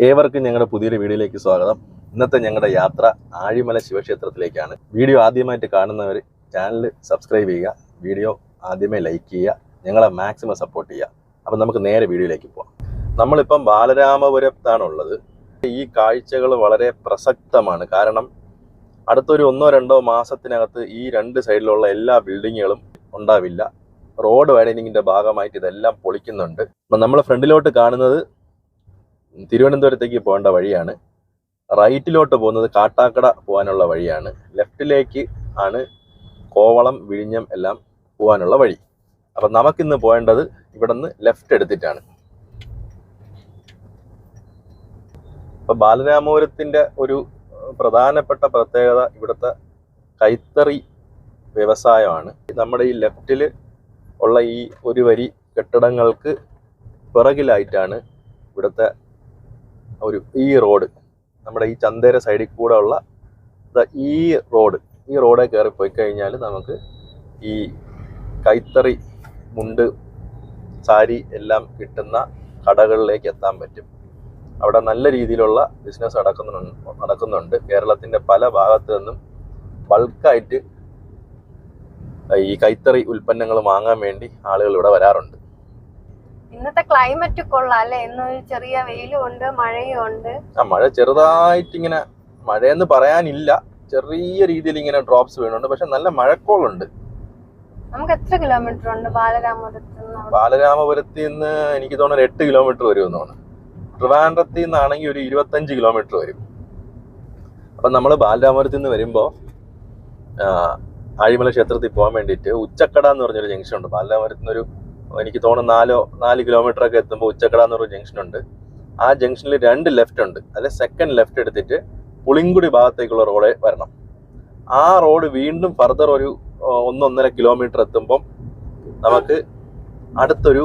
ഏവർക്കും ഞങ്ങളുടെ പുതിയൊരു വീഡിയോയിലേക്ക് സ്വാഗതം. ഇന്നത്തെ ഞങ്ങളുടെ യാത്ര ആഴിമല ശിവക്ഷേത്രത്തിലേക്കാണ്. വീഡിയോ ആദ്യമായിട്ട് കാണുന്നവർ ചാനൽ സബ്സ്ക്രൈബ് ചെയ്യുക വീഡിയോ ആദ്യമേ ലൈക്ക് ചെയ്യുക ഞങ്ങളെ മാക്സിമം സപ്പോർട്ട് ചെയ്യുക. അപ്പം നമുക്ക് നേരെ വീഡിയോയിലേക്ക് പോകാം നമ്മളിപ്പം ബാലരാമപുരത്താണുള്ളത്. ഈ കാഴ്ചകൾ വളരെ പ്രസക്തമാണ്. കാരണം അടുത്തൊരു ഒന്നോ രണ്ടോ മാസത്തിനകത്ത് ഈ രണ്ട് സൈഡിലുള്ള എല്ലാ ബിൽഡിങ്ങുകളും ഉണ്ടാവില്ല. റോഡ് വൈഡനിങ്ങിന്റെ ഭാഗമായിട്ട് ഇതെല്ലാം പൊളിക്കുന്നുണ്ട്. അപ്പം നമ്മൾ ഫ്രണ്ടിലോട്ട് കാണുന്നത് തിരുവനന്തപുരത്തേക്ക് പോകേണ്ട വഴിയാണ്. റൈറ്റിലോട്ട് പോകുന്നത് കാട്ടാക്കട പോകാനുള്ള വഴിയാണ്. ലെഫ്റ്റിലേക്ക് ആണ് കോവളം വിഴിഞ്ഞം എല്ലാം പോകാനുള്ള വഴി. അപ്പം നമുക്കിന്ന് പോകേണ്ടത് ഇവിടെ നിന്ന് ലെഫ്റ്റ് എടുത്തിട്ടാണ്. അപ്പം ബാലരാമപുരത്തിന്റെ ഒരു പ്രധാനപ്പെട്ട പ്രത്യേകത ഇവിടുത്തെ കൈത്തറി വ്യവസായമാണ്. നമ്മുടെ ഈ ലെഫ്റ്റിൽ ഉള്ള ഈ ഒരു വരി കെട്ടിടങ്ങൾക്ക് പിറകിലായിട്ടാണ് ഇവിടുത്തെ ഒരു ഈ റോഡ് നമ്മുടെ ഈ ചന്തേര സൈഡിൽ കൂടെ ഉള്ള ഈ റോഡ് ഈ റോഡെ കയറി പോയി കഴിഞ്ഞാൽ നമുക്ക് ഈ കൈത്തറി മുണ്ട് സാരി എല്ലാം കിട്ടുന്ന കടകളിലേക്ക് എത്താൻ പറ്റും. അവിടെ നല്ല രീതിയിലുള്ള ബിസിനസ് നടക്കുന്നുണ്ട് നടക്കുന്നുണ്ട്. കേരളത്തിന്റെ പല ഭാഗത്തു നിന്നും ബൾക്കായിട്ട് ഈ കൈത്തറി ഉൽപ്പന്നങ്ങൾ വാങ്ങാൻ വേണ്ടി ആളുകൾ ഇവിടെ വരാറുണ്ട്. ഇന്നത്തെ ക്ലൈമറ്റ് കൊള്ളാം അല്ലെ? ഇന്ന് ചെറിയ വെയിലും ഉണ്ട് മഴയും ഉണ്ട്. മഴ ചെറുതായിട്ട് ഇങ്ങനെ മഴയെന്ന് പറയാനില്ല. ചെറിയ രീതിയിൽ ഇങ്ങനെ ഡ്രോപ്സ് വീണുണ്ട്. പക്ഷെ നല്ല മഴക്കോളുണ്ട്. നമുക്ക് എത്ര കിലോമീറ്റർ ഉണ്ട് ബാലരാമപുരത്ത് നിന്ന് ബാലരാമപുരത്തിൽ നിന്ന് എനിക്ക് തോന്നുന്നു എട്ട് കിലോമീറ്റർ വരും എന്നാണ് ട്രിവാൻഡ്രത്തിൽ നിന്നാണെങ്കിൽ ഒരു ഇരുപത്തഞ്ച് കിലോമീറ്റർ വരും. അപ്പം നമ്മൾ ബാലരാമപുരത്തിൽ നിന്ന് വരുമ്പോൾ ആഴിമല ക്ഷേത്രത്തിൽ പോകാൻ വേണ്ടിയിട്ട് ഉച്ചക്കട എന്ന് പറഞ്ഞൊരു ജംഗ്ഷൻ ഉണ്ട്. ബാലരാമപുരത്തിൽ നിന്ന് ഒരു എനിക്ക് തോന്നുന്നു നാലോ നാല് കിലോമീറ്റർ ഒക്കെ എത്തുമ്പോൾ ഉച്ചക്കട പറഞ്ഞ ജംഗ്ഷൻ ഉണ്ട്. ആ ജംഗ്ഷനിൽ രണ്ട് ലെഫ്റ്റ് ഉണ്ട്. അതിൽ സെക്കൻഡ് ലെഫ്റ്റ് എടുത്തിട്ട് പുളിങ്കുടി ഭാഗത്തേക്കുള്ള റോഡ് വരണം. ആ റോഡ് വീണ്ടും ഫർദർ ഒരു ഒന്നൊന്നര കിലോമീറ്റർ എത്തുമ്പം നമുക്ക് അടുത്തൊരു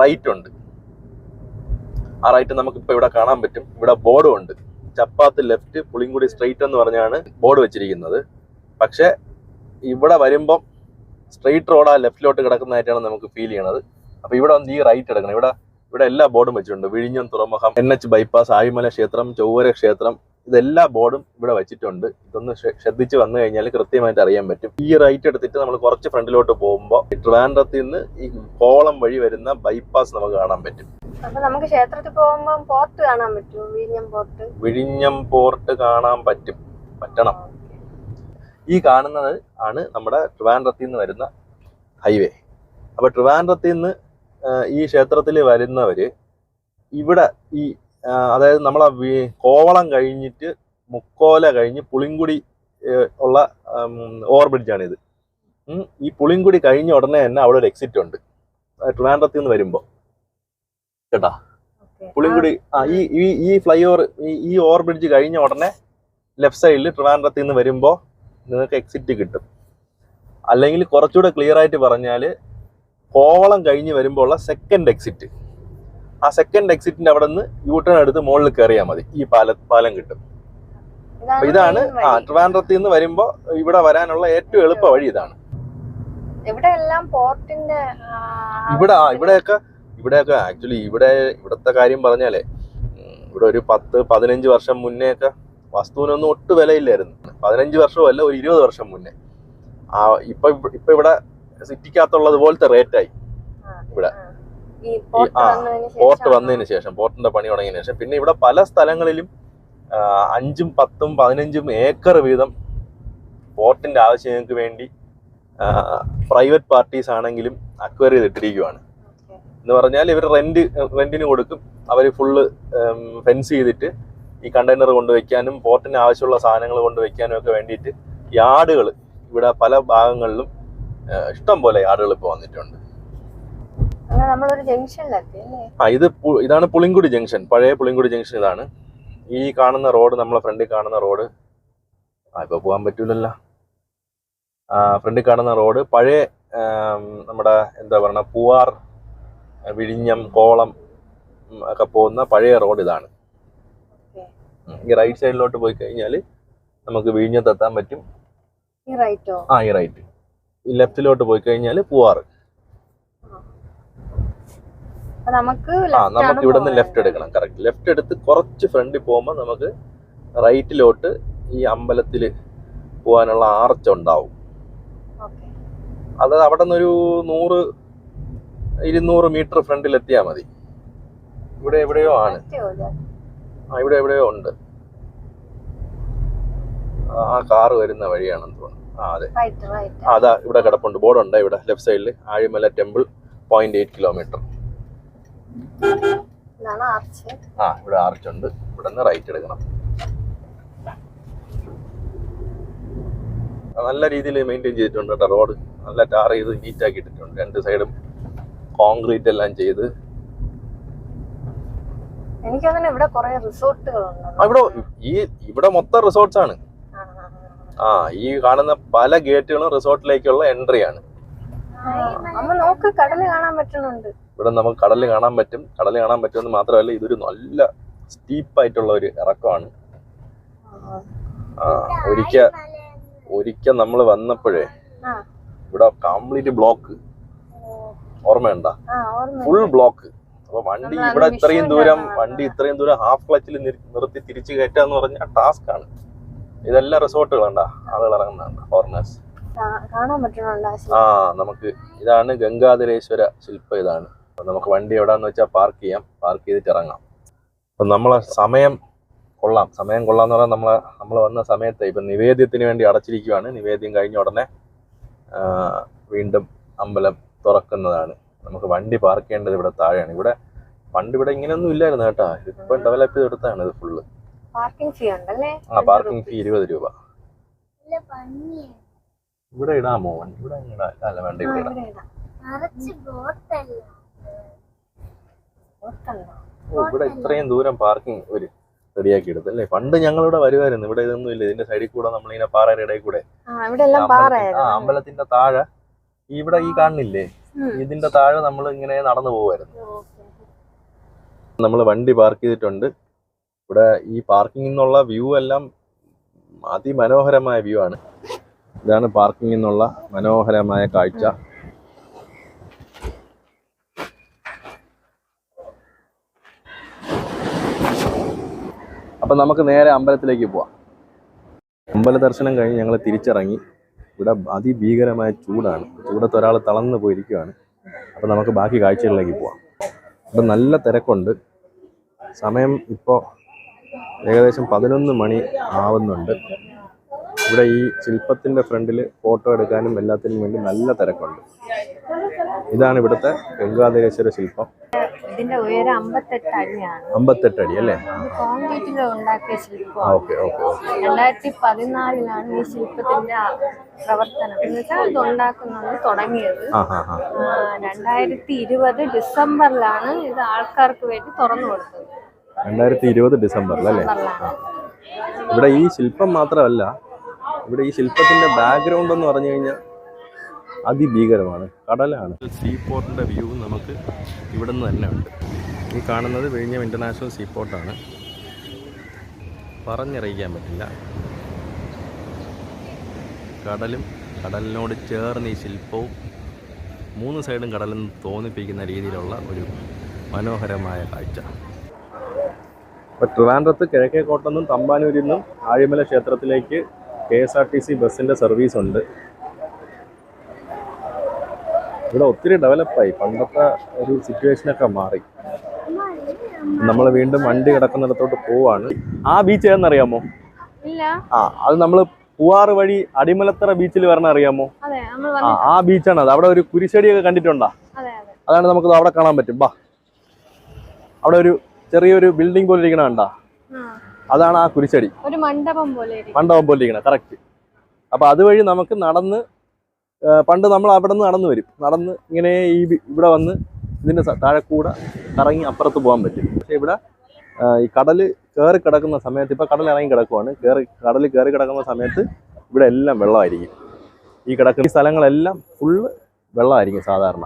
റൈറ്റ് ഉണ്ട്. ആ റൈറ്റ് നമുക്ക് ഇപ്പൊ ഇവിടെ കാണാൻ പറ്റും. ഇവിടെ ബോർഡും ഉണ്ട്. ചപ്പാത്ത് ലെഫ്റ്റ് പുളിങ്കുടി സ്ട്രൈറ്റ് എന്ന് പറഞ്ഞാണ് ബോർഡ് വെച്ചിരിക്കുന്നത്. പക്ഷെ ഇവിടെ വരുമ്പം സ്ട്രെയിറ്റ് റോഡ് ആ ലെഫ്റ്റിലോട്ട് കിടക്കുന്നതായിട്ടാണ് നമുക്ക് ഫീൽ ചെയ്യണത്. അപ്പൊ ഇവിടെ വന്ന് ഈ റൈറ്റ് എടുക്കണം. ഇവിടെ ഇവിടെ എല്ലാ ബോർഡും വെച്ചിട്ടുണ്ട്. വിഴിഞ്ഞം തുറമുഖം എൻ എച്ച് ബൈപ്പാസ് ആയിമല ക്ഷേത്രം ചൊവ്വര ക്ഷേത്രം ഇതെല്ലാ ബോർഡും ഇവിടെ വെച്ചിട്ടുണ്ട്. ഇതൊന്ന് ശ്ര- ശ്രദ്ധിച്ച് വന്നു കഴിഞ്ഞാൽ കൃത്യമായിട്ട് അറിയാൻ പറ്റും. ഈ റൈറ്റ് എടുത്തിട്ട് നമ്മൾ കുറച്ച് ഫ്രണ്ടിലോട്ട് പോകുമ്പോൾ ട്രിവാൻഡ്രത്തിൽ നിന്ന് ഈ കോളം വഴി വരുന്ന ബൈപ്പാസ് നമുക്ക് കാണാൻ പറ്റും. അപ്പൊ നമുക്ക് ക്ഷേത്രത്തിൽ പോകുമ്പോൾ പോർട്ട് കാണാൻ പറ്റുമോ? വിഴിഞ്ഞം പോർട്ട് വിഴിഞ്ഞം പോർട്ട് കാണാൻ പറ്റും. പറ്റണം. ഈ കാണുന്നത് ആണ് നമ്മുടെ ട്രിവാൻഡ്രത്തിൽ നിന്ന് വരുന്ന ഹൈവേ. അപ്പൊ ട്രിവാൻഡ്രത്തിൽ നിന്ന് ഈ ക്ഷേത്രത്തിൽ വരുന്നവര് ഇവിടെ ഈ അതായത് നമ്മളെ കോവളം കഴിഞ്ഞിട്ട് മുക്കോല കഴിഞ്ഞ് പുളിങ്കുടി ഉള്ള ഇത് ഈ പുളിങ്കുടി കഴിഞ്ഞ ഉടനെ തന്നെ അവിടെ ഒരു എക്സിറ്റ് ഉണ്ട്. ട്രിവാൻഡ്രത്തിൽ നിന്ന് വരുമ്പോ. കേട്ടാ? പുളിങ്കുടി ആ ഈ ഈ ഫ്ലൈ ഓവർ ഈ ഓവർബ്രിഡ്ജ് ഓവർ ബ്രിഡ്ജ് കഴിഞ്ഞ ഉടനെ ലെഫ്റ്റ് സൈഡിൽ ട്രിവാൻഡ്രത്തിൽ നിന്ന് വരുമ്പോൾ നിങ്ങൾക്ക് എക്സിറ്റ് കിട്ടും. അല്ലെങ്കിൽ കുറച്ചുകൂടെ ക്ലിയർ ആയിട്ട് പറഞ്ഞാൽ കോവളം കഴിഞ്ഞ് വരുമ്പോൾ ഉള്ള സെക്കൻഡ് എക്സിറ്റ് ആ സെക്കൻഡ് എക്സിറ്റിന്റെ അവിടെ നിന്ന് യൂട്ടേൺ ടേൺ എടുത്ത് മുകളിൽ കയറിയാൽ മതി. ഈ പാല പാലം കിട്ടും. അപ്പൊ ഇതാണ് ആ. ട്രിവാൻഡ്രത്തിൽ നിന്ന് വരുമ്പോ ഇവിടെ വരാനുള്ള ഏറ്റവും എളുപ്പ വഴി ഇതാണ്. ഇവിടെ എല്ലാം പോർട്ടിന്റെ ഇവിടെ ഇവിടെയൊക്കെ ഇവിടെയൊക്കെ ആക്ച്വലി ഇവിടെ ഇവിടത്തെ കാര്യം പറഞ്ഞാലേ ഇവിടെ ഒരു പത്ത് പതിനഞ്ച് വർഷം മുന്നേ ഒക്കെ വസ്തുവിനൊന്നും ഒട്ടും വിലയില്ലായിരുന്നു. പതിനഞ്ച് വർഷവും അല്ല ഒരു ഇരുപത് വർഷം മുന്നേ. ആ ഇപ്പൊ ഇപ്പൊ ഇവിടെ സിറ്റിക്കകത്തുള്ളത് പോലത്തെ റേറ്റായി ആയി. ഇവിടെ. ആ. പോർട്ട് വന്നതിന് ശേഷം പോർട്ടിന്റെ പണി തുടങ്ങിയതിന് ശേഷം. പിന്നെ ഇവിടെ പല സ്ഥലങ്ങളിലും അഞ്ചും പത്തും പതിനഞ്ചും ഏക്കർ വീതം പോർട്ടിന്റെ ആവശ്യങ്ങൾക്ക് വേണ്ടി പ്രൈവറ്റ് പാർട്ടീസ് ആണെങ്കിലും അക്വയർ ചെയ്തിട്ടിരിക്കുവാണ്. എന്ന് പറഞ്ഞാൽ ഇവർ റെന്റ് റെന്റിന് കൊടുക്കും. അവർ ഫുള്ള് ഫെൻസ് ചെയ്തിട്ട് ഈ കണ്ടെയ്നർ കൊണ്ടുവയ്ക്കാനും പോർട്ടിന് ആവശ്യമുള്ള സാധനങ്ങൾ കൊണ്ടുവയ്ക്കാനും ഒക്കെ വേണ്ടിയിട്ട് യാർഡുകൾ ഇവിടെ പല ഭാഗങ്ങളിലും ഇഷ്ടം പോലെ യാർഡുകൾ ഇപ്പോൾ വന്നിട്ടുണ്ട്. ആ ഇത് ഇതാണ് പുളിങ്കുടി ജംഗ്ഷൻ പഴയ പുളിങ്കുടി ജംഗ്ഷൻ ഇതാണ്. ഈ കാണുന്ന റോഡ് നമ്മളെ ഫ്രണ്ടിൽ കാണുന്ന റോഡ് ആ ഇപ്പൊ പോകാൻ പറ്റൂലല്ലോ. ആ ഫ്രണ്ടിൽ കാണുന്ന റോഡ് പഴയ നമ്മുടെ എന്താ പറയുക പൂവാർ വിഴിഞ്ഞം കോളം ഒക്കെ പോകുന്ന പഴയ റോഡ് ഇതാണ്. ഈ റൈറ്റ് സൈഡിലോട്ട് പോയി കഴിഞ്ഞാൽ നമുക്ക് വിഴിഞ്ഞത്തെത്താൻ പറ്റും. ഈ റൈറ്റോ ആ ഈ റൈറ്റ് ഈ ലെഫ്റ്റിലോട്ട് പോയി കഴിഞ്ഞാൽ പൂവാറ്. നമുക്ക് നമുക്ക് ഇവിടെ നിന്ന് ലെഫ്റ്റ് എടുക്കണം കറക്റ്റ് ലെഫ്റ്റ് എടുത്ത് കുറച്ച് ഫ്രണ്ടിൽ പോകുമ്പോൾ നമുക്ക് റൈറ്റിലോട്ട് ഈ അമ്പലത്തിൽ പോകാനുള്ള ആർച്ച് ഉണ്ടാവും. അത് അവിടെ നിന്നൊരു നൂറ് ഇരുന്നൂറ് മീറ്റർ ഫ്രണ്ടിൽ എത്തിയാൽ മതി. ഇവിടെ എവിടെയോ ആണ്. ഇവിടെ എവിടെയോ ഉണ്ട്. ആ- കാർ കാറ് വരുന്ന വഴിയാണെന്ന് തോന്നുന്നു. ആ അതെ. അതാ ഇവിടെ കിടപ്പുണ്ട്. ബോർഡ് ഉണ്ട് ഇവിടെ ലെഫ്റ്റ് സൈഡിൽ Azhimala temple point eight kilometre ആ ഇവിടെ ആർച്ച് ഉണ്ട്. ഇവിടെ നിന്ന് റൈറ്റ് എടുക്കണം. നല്ല രീതിയിൽ മെയിന്റെയിൻ ചെയ്തിട്ടുണ്ട് കേട്ടോ റോഡ് നല്ല ടാർ ചെയ്ത് നീറ്റാക്കി ഇട്ടിട്ടുണ്ട്. രണ്ട് സൈഡും കോൺക്രീറ്റ് എല്ലാം ചെയ്ത് എനിക്ക് തോന്നുന്നു ഇവിടെ കുറെ റിസോർട്ടുകളുണ്ട്. ഇവിടെ ഈ ഇവിടെ മൊത്തം റിസോർട്ട്സ് ആണ് ആ ഈ കാണുന്ന പല ഗേറ്റുകളും റിസോർട്ടിലേക്കുള്ള എൻട്രി ആണ് അമ്മ നോക്ക് കടൽ കാണാൻ പറ്റുന്നുണ്ട്. ഇവിടെ നമുക്ക് കടൽ കാണാൻ പറ്റും. കടൽ കാണാൻ പറ്റുമെന്ന് മാത്രമല്ല ഇതൊരു നല്ല സ്റ്റീപ്പ് ആയിട്ടുള്ള ഒരു ഇറക്കമാണ്. ആ ഒരിക്ക ഒരിക്ക നമ്മൾ വന്നപ്പോഴേ. ഇവിടെ കംപ്ലീറ്റ് ബ്ലോക്ക്. ഓർമ്മയുണ്ടോ. Full block. അപ്പൊ വണ്ടി ഇവിടെ ഇത്രയും ദൂരം വണ്ടി ഇത്രയും ദൂരം ഹാഫ് ക്ലച്ചിൽ നിർത്തി തിരിച്ചു കയറ്റുക എന്ന് പറഞ്ഞ ടാസ്ക് ആണ്. ഇതെല്ലാം റിസോർട്ടുകളുണ്ടാ ആളുകൾ ഇറങ്ങുന്നുണ്ട് ഫോറിനേഴ്സ് ആ. നമുക്ക് ഇതാണ് ഗംഗാധരേശ്വര ശില്പം ഇതാണ്. അപ്പൊ നമുക്ക് വണ്ടി എവിടാന്ന് വെച്ചാൽ പാർക്ക് ചെയ്യാം പാർക്ക് ചെയ്തിട്ട് ഇറങ്ങാം. അപ്പൊ നമ്മളെ സമയം കൊള്ളാം. സമയം കൊള്ളാന്ന് പറഞ്ഞാൽ നമ്മളെ നമ്മൾ വന്ന സമയത്ത് ഇപ്പൊ നിവേദ്യത്തിന് വേണ്ടി അടച്ചിരിക്കുവാണ്. നിവേദ്യം കഴിഞ്ഞ ഉടനെ വീണ്ടും അമ്പലം തുറക്കുന്നതാണ്. നമുക്ക് വണ്ടി പാർക്ക് ചെയ്യേണ്ടത് ഇവിടെ താഴെയാണ്. ഇവിടെ പണ്ട് ഇവിടെ ഇങ്ങനെയൊന്നും ഇല്ലായിരുന്നു കേട്ടാ. ഇപ്പൊ ഡെവലപ്പ് ചെയ്തെടുത്താണ് ഇത് ഫുള്ള് പാർക്കിംഗ് ഫീ ഉണ്ടല്ലേ? ആ പാർക്കിംഗ് ഫീ ഇരുപത് രൂപ. ഇവിടെ ഇടാമോ വണ്ടി ഇവിടെ അല്ല വേണ്ട ഇവിടെ ഇടാം. ഇവിടെ ഇത്രയും ദൂരം പാർക്കിംഗ് ഒരു റെഡിയാക്കി എടുത്തു. അല്ലേ? പണ്ട് ഞങ്ങളിവിടെ വരുമായിരുന്നു. ഇവിടെ ഇതൊന്നും ഇല്ല. ഇതിന്റെ സൈഡിൽ കൂടെ നമ്മളിങ്ങനെ പാറയുടെ ഇടയിൽ കൂടെ. ആ ഇവിടെ എല്ലാം അമ്പലത്തി- ആ അമ്പലത്തിന്റെ താഴെ ഇവിടെ ഈ കാണുന്നില്ലേ? ഉം. ഇതിന്റെ താഴെ നമ്മൾ ഇങ്ങനെ നടന്നു പോകുമായിരുന്നു ഓക്കേ. നമ്മൾ വണ്ടി പാർക്ക് ചെയ്തിട്ടുണ്ട്. ഇവിടെ ഈ പാർക്കിംഗ് നിന്നുള്ള വ്യൂ എല്ലാം അതിമനോഹരമായ വ്യൂ ആണ്. ഇതാണ് പാർക്കിംഗ് നിന്നുള്ള മനോഹരമായ കാഴ്ച. അപ്പം നമുക്ക് നേരെ അമ്പലത്തിലേക്ക് പോവാം. അമ്പല ദർശനം കഴിഞ്ഞ് ഞങ്ങൾ തിരിച്ചിറങ്ങി. ഇവിടെ അതിഭീകരമായ ചൂടാണ്. ചൂടത്ത് ഒരാൾ തളർന്നു പോയിരിക്കുകയാണ് അപ്പം നമുക്ക് ബാക്കി കാഴ്ചകളിലേക്ക് പോവാം. അപ്പം നല്ല തിരക്കുണ്ട്. സമയം ഇപ്പോൾ ഏകദേശം പതിനൊന്ന് മണി ആവുന്നുണ്ട്. ഇവിടെ ഈ ശില്പത്തിന്റെ ഫ്രണ്ടിൽ ഫോട്ടോ എടുക്കാനും എല്ലാത്തിനും വേണ്ടി നല്ല തിരക്കുണ്ട്. ഇതാണ് ഇവിടുത്തെ ഗംഗാധരേശ്വര ശില്പം. ഇതിന്റെ ഉയരം അമ്പത്തെട്ട് അടിയാണ്. അമ്പത്തെട്ട് അടി അല്ലേ? കോൺക്രീറ്റിലുണ്ടാക്കിയ കോൺക്രീറ്റിൽ ഉണ്ടാക്കിയ ശില്പമാണ്. ഓക്കെ ഓക്കെ രണ്ടായിരത്തി പതിനാലിലാണ് ഈ ശില്പത്തിന്റെ പ്രവർത്തനം. എന്ന് വെച്ചാൽ ഇത് ഉണ്ടാക്കുന്നത് തുടങ്ങിയത്. രണ്ടായിരത്തി ഇരുപത് ഡിസംബറിലാണ് ഇത് ആൾക്കാർക്ക് വേണ്ടി തുറന്നു കൊടുത്തത്. രണ്ടായിരത്തി ഇരുപത് ഡിസംബറിൽ അല്ലേ? ഇവിടെ ഈ ശില്പം മാത്രമല്ല ഇവിടെ ഈ ശില്പത്തിന്റെ ബാക്ക്ഗ്രൗണ്ട് എന്ന് പറഞ്ഞു കഴിഞ്ഞാൽ അതിഭീകരമാണ്. കടലാണ്. സീ പോർട്ടിന്റെ വ്യൂ നമുക്ക് ഇവിടെ നിന്ന് തന്നെ ഉണ്ട്. ഈ കാണുന്നത് വിഴിഞ്ഞം ഇന്റർനാഷണൽ സീ പോർട്ടാണ് പറഞ്ഞറിയിക്കാൻ പറ്റില്ല. കടലും കടലിനോട് ചേർന്ന് ഈ ശില്പവും മൂന്ന് സൈഡും കടലെന്ന് തോന്നിപ്പിക്കുന്ന രീതിയിലുള്ള ഒരു മനോഹരമായ കാഴ്ച. ഇപ്പോൾ ട്രിവാൻഡ്രത്ത് കിഴക്കേക്കോട്ടെന്നും തമ്പാനൂരിൽ നിന്നും ആഴിമല ക്ഷേത്രത്തിലേക്ക് K S R T C ബസ്സിന്റെ സർവീസ് ഉണ്ട്. ഇവിടെ ഒത്തിരി ഡെവലപ്പായി. പണ്ടത്തെ ഒരു സിറ്റുവേഷനൊക്കെ മാറി. നമ്മൾ വീണ്ടും വണ്ടി കിടക്കുന്നിടത്തോട്ട് പോവാണ്. ആ ബീച്ച് ഏതെന്നറിയാമോ ആ അത് നമ്മൾ പൂവാറ് വഴി അടിമലത്തറ ബീച്ചിൽ വരണം അറിയാമോ? ആ ആ ബീച്ചാണ് അത്. അവിടെ ഒരു കുരിശടിയൊക്കെ കണ്ടിട്ടുണ്ടോ? അതെ അതെ. അതാണ് നമുക്ക് അവിടെ കാണാൻ പറ്റും. ബാ. അവിടെ ഒരു ചെറിയൊരു ബിൽഡിംഗ് പോലെ ഇരിക്കണ കണ്ടാ. അതാണ് ആ കുരിശടി. മണ്ഡപം പോലെ ഇരിക്കും. മണ്ഡപം പോലെ ഇരിക്കണം കറക്റ്റ് അപ്പൊ അതുവഴി നമുക്ക് നടന്ന് പണ്ട് നമ്മൾ അവിടെ നിന്ന് നടന്നു വരും. നടന്ന് ഇങ്ങനെ ഈ വി- ഇവിടെ വന്ന് ഇതിന്റെ താഴെക്കൂടെ താഴെ കൂടെ കറങ്ങി അപ്പുറത്ത് പോകാൻ പറ്റും. പക്ഷേ ഇവിടെ ഈ കടൽ കയറി കിടക്കുന്ന സമയത്ത് ഇപ്പോൾ കടൽ ഇറങ്ങി കിടക്കുവാണ്. കയറി കടൽ കയറി കിടക്കുന്ന സമയത്ത് ഇവിടെ എല്ലാം വെള്ളമായിരിക്കും. ഈ കിടക്കുന്ന ഈ സ്ഥലങ്ങളെല്ലാം ഫുള്ള് വെള്ളമായിരിക്കും സാധാരണ.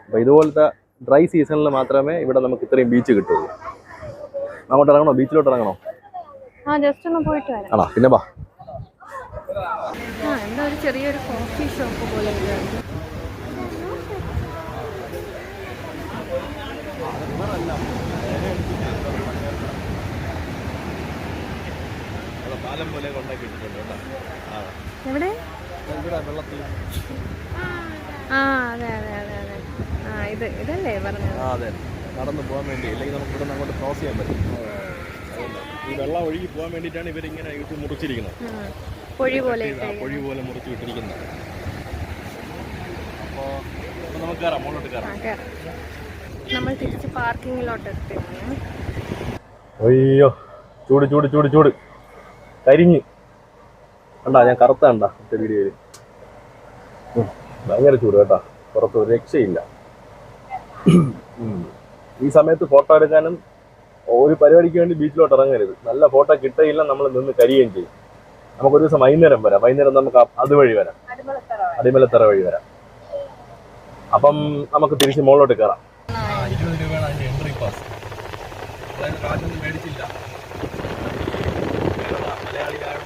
അപ്പോൾ ഇതുപോലത്തെ ഡ്രൈ സീസണിൽ മാത്രമേ ഇവിടെ നമുക്ക് ഇത്രയും ബീച്ച് കിട്ടുള്ളൂ. അങ്ങോട്ട് ഇറങ്ങണോ? ബീച്ചിലോട്ട് ഇറങ്ങണോ? ആ ജസ്റ്റ് ഒന്ന് പോയിട്ട് വരാം. ആണോ? പിന്നെ ബാ ആ എന്താ ഒരു ചെറിയൊരു കോഫി ഷോപ്പ് പോലെ പാലം പോലെ എവിടെ? ആ ആ ഇത് ഇതല്ലേ അതെ. നടന്നു പോകാൻ വേണ്ടി അല്ലെങ്കിൽ നമുക്ക് ഇവിടെ അങ്ങോട്ട് ക്രോസ് ചെയ്യാൻ പറ്റും. ഈ വെള്ളം ഒഴുകി പോകാൻ വേണ്ടിയിട്ടാണ് ഇവരിങ്ങനെ ഇട്ട് മുറിച്ചിരിക്കുന്നത്. പൊഴി പോലെ ആ പൊഴി പോലെ മുറിച്ച് വിട്ടിരിക്കുന്നത് അപ്പോൾ അപ്പോൾ നമുക്ക് കയറാം മുകളിലോട്ട് ആ കയറാം കേറാം. നമ്മൾ തിരിച്ച് പാർക്കിങ്ങിലോട്ട് എത്തിയാണ് അയ്യോ ചൂട് ചൂട് ചൂട് ചൂട്. കരിഞ്ഞ്. കണ്ടാ ഞാൻ കറുത്ത കണ്ടാ മറ്റേ വീഡിയോയിൽ ഭയങ്കര ചൂട് കേട്ടാ. പുറത്ത് ഒരു രക്ഷയില്ല. ഈ സമയത്ത് ഫോട്ടോ എടുക്കാനും ഒരു പരിപാടിക്ക് വേണ്ടി ബീച്ചിലോട്ട് ഇറങ്ങരുത്. നല്ല ഫോട്ടോ കിട്ടയില്ല നമ്മൾ നിന്ന് കരിയുകയും ചെയ്യും. നമുക്കൊരു ദിവസം വൈകുന്നേരം വരാം. വൈകുന്നേരം നമുക്ക് അതുവഴി വരാം. അടിമലത്തറ വഴി. വരാം. അപ്പം നമുക്ക് തിരിച്ച് മുകളിലോട്ട് കയറാം. ഇരുപത് രൂപയാണ് എൻട്രി പാസ് അതായത് കാശൊന്നും മേടിച്ചില്ല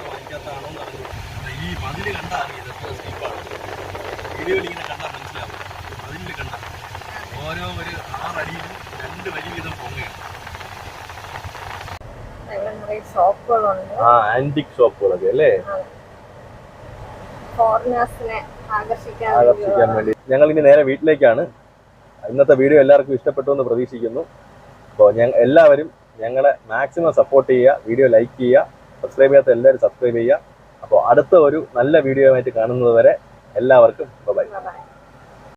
വാങ്ങിക്കാത്തതാണോ ഈ മതിൽ കണ്ടാ അറിയത് എത്ര സ്റ്റീപ്പാണ് വീഡിയോയിൽ ഇങ്ങനെ കണ്ടാൽ മനസ്സിലാവും മതിലിൽ കണ്ട ഓരോ ഒരു ആറടിയിലും രണ്ട് വരി വീതം പൊങ്ങയാണ് ഇവിടെ നിറയെ ഷോപ്പുകളുണ്ട്. ആ ആന്റിക് ഷോപ്പുകളൊക്കെ അല്ലേ? ഫോറിനേഴ്സിനെ ആകർഷിക്കാൻ വേണ്ടി. ഞങ്ങൾ ഇനി നേരെ വീട്ടിലേക്കാണ്. ഇന്നത്തെ വീഡിയോ എല്ലാവർക്കും ഇഷ്ടപ്പെട്ടു എന്ന് പ്രതീക്ഷിക്കുന്നു. അപ്പോൾ ഞങ്ങൾ എല്ലാവരും ഞങ്ങളെ മാക്സിമം സപ്പോർട്ട് ചെയ്യുക വീഡിയോ ലൈക്ക് ചെയ്യുക സബ്സ്ക്രൈബ് ചെയ്യാത്ത എല്ലാവരും സബ്സ്ക്രൈബ് ചെയ്യുക. അപ്പോൾ അടുത്ത ഒരു നല്ല വീഡിയോ ആയിട്ട് കാണുന്നത് വരെ എല്ലാവർക്കും ബൈ